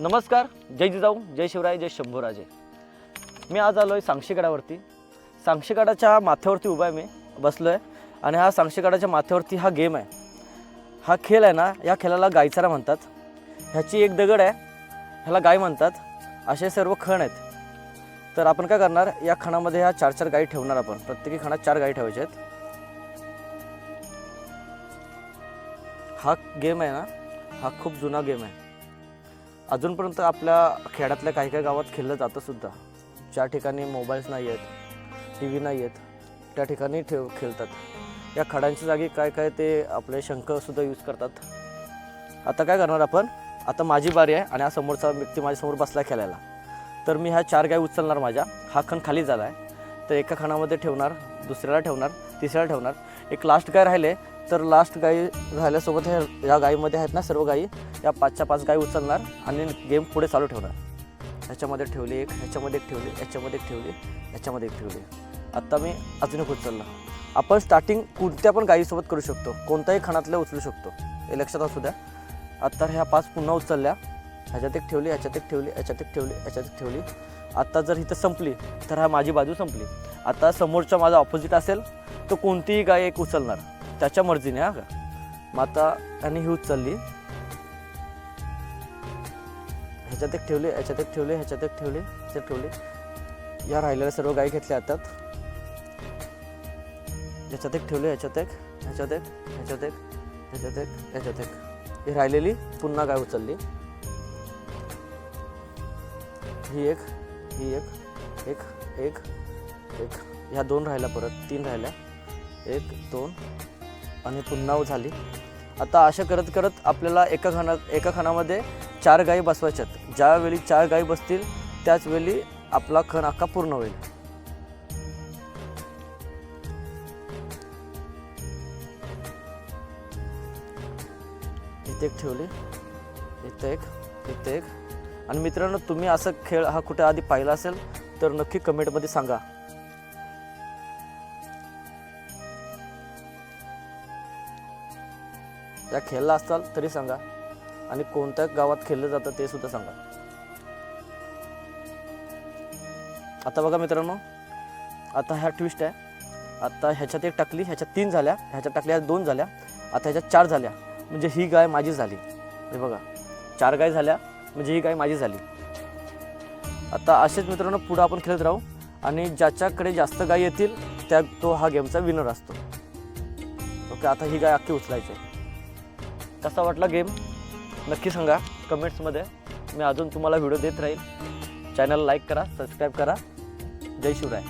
नमस्कार जय जिजाऊ जय शिवराय जय शंभूराजे. मी आज आलो आहे सांगशीगडावरती सांगशीगडाच्या माथ्यावरती उभा आहे मी बसलो आहे आणि हा सांगशीगडाच्या माथ्यावरती हा गेम आहे. हा खेळ आहे ना या खेळाला गायचारा म्हणतात. ह्याची एक दगड आहे ह्याला गाय म्हणतात. असे सर्व खण आहेत. तर आपण काय करणार या खणामध्ये ह्या चार चार गायी ठेवणार आपण. प्रत्येकी खणात चार गायी ठेवायच्या आहेत. हा गेम आहे ना हा खूप जुना गेम आहे. अजूनपर्यंत आपल्या खेड्यातल्या काही काही गावात खेळलं जातंसुद्धा ज्या ठिकाणी मोबाईल्स नाही आहेत टी व्ही नाही आहेत त्या ठिकाणी ठेव खेळतात. या खड्यांच्या जागी काय काय ते आपले शंखसुद्धा यूज करतात. आता काय करणार आपण? आता माझी बारी आहे आणि हा समोरचा व्यक्ती माझ्यासमोर बसला खेळायला. तर मी ह्या चार गाय उचलणार माझ्या. हा खण खाली झाला आहे तर एका खणामध्ये ठेवणार दुसऱ्याला ठेवणार तिसऱ्याला ठेवणार. एक लास्ट गाय राहिले. तर लास्ट गाई झाल्यासोबत ह्या या गाईमध्ये आहेत ना सर्व गाई या पाचच्या पाच गाई उचलणार आणि गेम पुढे चालू ठेवणार. ह्याच्यामध्ये ठेवली एक ह्याच्यामध्ये एक ठेवली ह्याच्यामध्ये एक ठेवली ह्याच्यामध्ये एक ठेवली. आत्ता मी अजून एक उचलला आपण स्टार्टिंग कोणत्या पण गाईसोबत करू शकतो. कोणत्याही खणातल्या उचलू शकतो. हे लक्षात असू द्या. आत्ता ह्या पाच पुन्हा उचलल्या. ह्याच्यात एक ठेवली ह्याच्यात एक ठेवली ह्याच्यात एक ठेवली ह्याच्यात एक ठेवली. आत्ता जर इथं संपली तर हा माझी बाजू संपली. आता समोरचा माझा ऑपोजिट असेल तर कोणतीही गाय एक उचलणार. त्याच्या मर्जीने हा का? मग आता आणि ही उचलली. ह्याच्यात एक ठेवली ह्याच्यात एक ठेवले ह्याच्यात एक ठेवली ह्याच्यात ठेवले. या राहिलेल्या सर्व गाई घेतल्या हातात ह्याच्यात एक ठेवले ह्याच्यात एक ह्याच्यात एक ह्याच्यात एक ह्याच्यात एक ह्याच्यात एक. ही राहिलेली पुन्हा गाय उचलली. ही एक ही एक एक एक एक. ह्या दोन राहिल्या परत तीन राहिल्या. एक दोन आणि पुन्हा झाली. आता अशा करत करत आपल्याला एका खणा एका खणामध्ये चार गायी बसवायच्यात ज्यावेळी चार गायी बसतील त्याच वेळी आपला खण अख्खा पूर्ण होईल. इथे एक ठेवली. इथे एक इथे एक. आणि मित्रांनो तुम्ही असं खेळ हा कुठे आधी पाहिला असेल तर नक्की कमेंटमध्ये सांगा. या खेळला असाल तरी सांगा. आणि कोणत्या गावात खेळलं जातं ते सुद्धा सांगा. आता बघा मित्रांनो आता ह्या ट्विस्ट आहे. आता ह्याच्यात एक टाकली ह्याच्यात तीन झाल्या ह्याच्यात टाकल्या दोन झाल्या आता ह्याच्यात चार झाल्या. म्हणजे ही गाय माझी झाली. हे बघा चार गाय झाल्या म्हणजे ही गाय माझी झाली. आता असेच मित्रांनो पुढं आपण खेळत राहू. आणि ज्याच्याकडे जास्त गाय येतील त्या तो हा गेमचा विनर असतो. ओके आता ही गाय अख्खी उचलायची कसा वाटला गेम? नक्की सांगा कमेंट्समध्ये. मी अजून तुम्हाला व्हिडिओ देत राहील. चॅनल लाईक करा सबस्क्राईब करा. जय शिवराय.